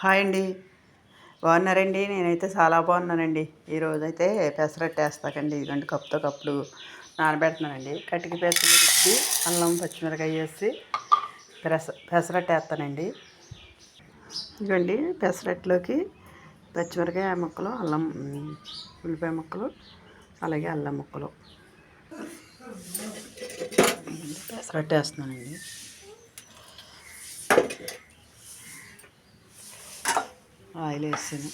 Hi అండి. బాగున్నారండి? నేనైతే చాలా బాగున్నానండి. ఈరోజైతే పెసరట్టు వేస్తాకండి. ఇదిగోండి కప్పుతో కప్పుడు నానబెడుతున్నానండి. కటికి పెసలు రుద్ది అల్లం పచ్చిమిరకాయ వేసి పెస పెసరట్టు వేస్తానండి. ఇదిగోండి పెసరట్టులోకి పచ్చిమిరకాయ ముక్కలు అల్లం ఉల్లిపాయ ముక్కలు అలాగే అల్లం ముక్కలు. పెసరట్టు వేస్తున్నానండి. ఆయిల్ వేసాను